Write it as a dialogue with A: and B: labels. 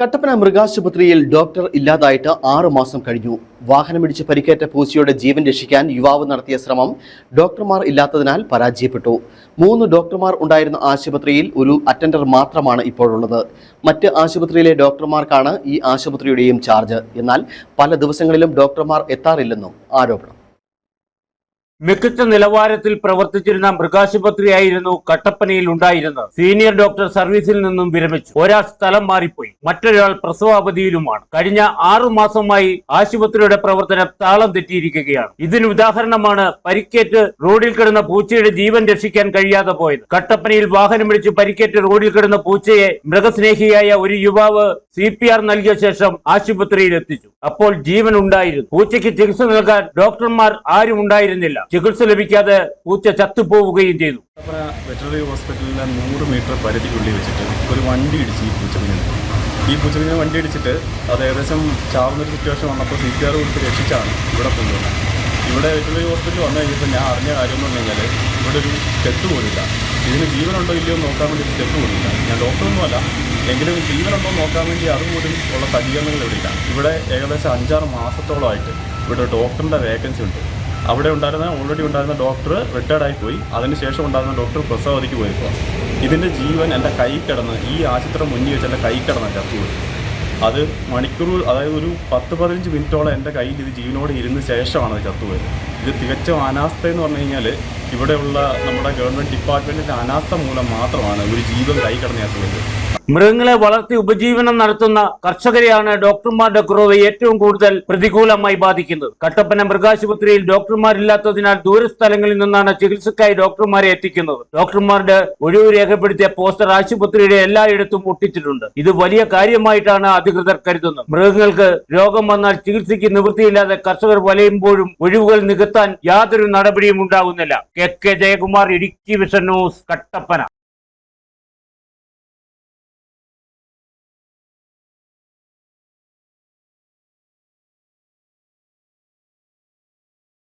A: കട്ടപ്പന മൃഗാശുപത്രിയിൽ ഡോക്ടർ ഇല്ലാതായിട്ട് ആറു മാസം കഴിഞ്ഞു. വാഹനമിടിച്ച് പരിക്കേറ്റ പൂച്ചയുടെ ജീവൻ രക്ഷിക്കാൻ യുവാവ് നടത്തിയ ശ്രമം ഡോക്ടർമാർ ഇല്ലാത്തതിനാൽ പരാജയപ്പെട്ടു. മൂന്ന് ഡോക്ടർമാർ ഉണ്ടായിരുന്ന ആശുപത്രിയിൽ ഒരു അറ്റൻഡർ മാത്രമാണ് ഇപ്പോഴുള്ളത്. മറ്റ് ആശുപത്രിയിലെ ഡോക്ടർമാർക്കാണ് ഈ ആശുപത്രിയുടെയും ചാർജ്. എന്നാൽ പല ദിവസങ്ങളിലും ഡോക്ടർമാർ എത്താറില്ലെന്നും ആരോപണം.
B: മികച്ച നിലവാരത്തിൽ പ്രവർത്തിച്ചിരുന്ന മൃഗാശുപത്രിയായിരുന്നു കട്ടപ്പനയിൽ ഉണ്ടായിരുന്നത്. സീനിയർ ഡോക്ടർ സർവീസിൽ നിന്നും വിരമിച്ചു. ഒരാൾ സ്ഥലം മാറിപ്പോയി. മറ്റൊരാൾ പ്രസവാവധിയിലുമാണ്. കഴിഞ്ഞ ആറു മാസമായി ആശുപത്രിയുടെ പ്രവർത്തനം താളം തെറ്റിയിരിക്കുകയാണ്. ഇതിന് ഉദാഹരണമാണ് പരിക്കേറ്റ് റോഡിൽ കിടന്ന പൂച്ചയുടെ ജീവൻ രക്ഷിക്കാൻ കഴിയാതെ പോയത്. കട്ടപ്പനയിൽ വാഹനമിടിച്ച് പരിക്കേറ്റ് റോഡിൽ കിടന്ന പൂച്ചയെ മൃഗസ്നേഹിയായ ഒരു യുവാവ് സി പി ആർ നൽകിയ ശേഷം ആശുപത്രിയിൽ എത്തിച്ചു. അപ്പോൾ ജീവൻ ഉണ്ടായിരുന്നു. പൂച്ചയ്ക്ക് ചികിത്സ നൽകാൻ ഡോക്ടർമാർ ആരും ഉണ്ടായിരുന്നില്ല. ചികിത്സ ലഭിക്കാതെ പൂച്ച ചത്തുപോവുകയും ചെയ്തു.
C: വെറ്ററി ഹോസ്പിറ്റലിലെ നൂറ് മീറ്റർ പരിധിക്കുള്ളിൽ വെച്ചിട്ട് ഒരു വണ്ടി ഇടിച്ച് ഈ പൂച്ചക്കുഞ്ഞിനെ ഈ പൂച്ചക്കുഞ്ഞിനെ വണ്ടി ഇടിച്ചിട്ട് അത് ഏകദേശം ചാവുന്നൊരു സിറ്റുവേഷൻ വന്നപ്പോൾ സി പി ആർ കൊടുത്ത് രക്ഷിച്ചാണ് ഇവിടെ കൊണ്ടുവന്നത്. ഇവിടെ വെറ്ററിനറി ഹോസ്പിറ്റൽ വന്നു കഴിഞ്ഞപ്പോൾ ഞാൻ അറിഞ്ഞ കാര്യം എന്ന് പറഞ്ഞു കഴിഞ്ഞാൽ ഇവിടെ ഒരു സ്റ്റെപ്പ് പോലില്ല ഇതിന് ജീവനുണ്ടോ ഇല്ലയോ നോക്കാൻ വേണ്ടി സ്റ്റെപ്പ് പോലില്ല ഞാൻ ഡോക്ടറൊന്നുമല്ല എങ്കിലും ജീവനുണ്ടോ നോക്കാൻ വേണ്ടി അതുപോലും ഉള്ള സജ്ജീകരണങ്ങൾ ഇവിടെ ഇല്ല. ഇവിടെ ഏകദേശം അഞ്ചാറ് മാസത്തോളമായിട്ട് ഇവിടെ ഡോക്ടറിന്റെ വേക്കൻസി ഉണ്ട്. അവിടെ ഉണ്ടായിരുന്ന ഓൾറെഡി ഉണ്ടായിരുന്ന ഡോക്ടർ റിട്ടയർഡ് ആയി പോയി. അതിനുശേഷം ഉണ്ടായിരുന്ന ഡോക്ടർ പ്രസവതിക്ക് പോയപ്പോൾ ഇതിന്റെ ജീവൻ എന്റെ കൈ കിടന്ന് ഈ ആശുപത്രി മുന്നിൽ വെച്ച് എന്റെ കൈ കിടന്ന് ചത്തുപോയി അത് മണിക്കൂർ അതായത് ഒരു പത്ത് പതിനഞ്ച് മിനിറ്റോളം എന്റെ കയ്യിൽ ഇത് ജീവനോട് ഇരുന്ന ശേഷമാണ് അത് ചത്തുപോയത്. ഇത് തികച്ചും അനാസ്ഥ എന്ന് പറഞ്ഞു കഴിഞ്ഞാൽ ഇവിടെയുള്ള നമ്മുടെ ഗവൺമെന്റ് ഡിപ്പാർട്ട്മെന്റിന്റെ അനാസ്ഥ മൂലം മാത്രമാണ് ഒരു ജീവൻ കൈ
B: മൃഗങ്ങളെ വളർത്തി ഉപജീവനം നടത്തുന്ന കർഷകരെയാണ് ഡോക്ടർമാരുടെ കുറവ് ഏറ്റവും കൂടുതൽ പ്രതികൂലമായി ബാധിക്കുന്നത്. കട്ടപ്പന മൃഗാശുപത്രിയിൽ ഡോക്ടർമാരില്ലാത്തതിനാൽ ദൂരസ്ഥലങ്ങളിൽ നിന്നാണ് ചികിത്സക്കായി ഡോക്ടർമാരെ എത്തിക്കുന്നത്. ഡോക്ടർമാരുടെ ഒഴിവ് രേഖപ്പെടുത്തിയ പോസ്റ്റർ ആശുപത്രിയുടെ എല്ലായിടത്തും ഒട്ടിച്ചിട്ടുണ്ട്. ഇത് വലിയ കാര്യമായിട്ടാണ് അധികൃതർ കരുതുന്നത്. മൃഗങ്ങൾക്ക് രോഗം വന്നാൽ ചികിത്സയ്ക്ക് നിവൃത്തിയില്ലാതെ കർഷകർ വലയുമ്പോഴും ഒഴിവുകൾ നികത്താൻ യാതൊരു നടപടിയും ഉണ്ടാകുന്നില്ല. K. K. Jayakumar Idukki vision news Kattappana.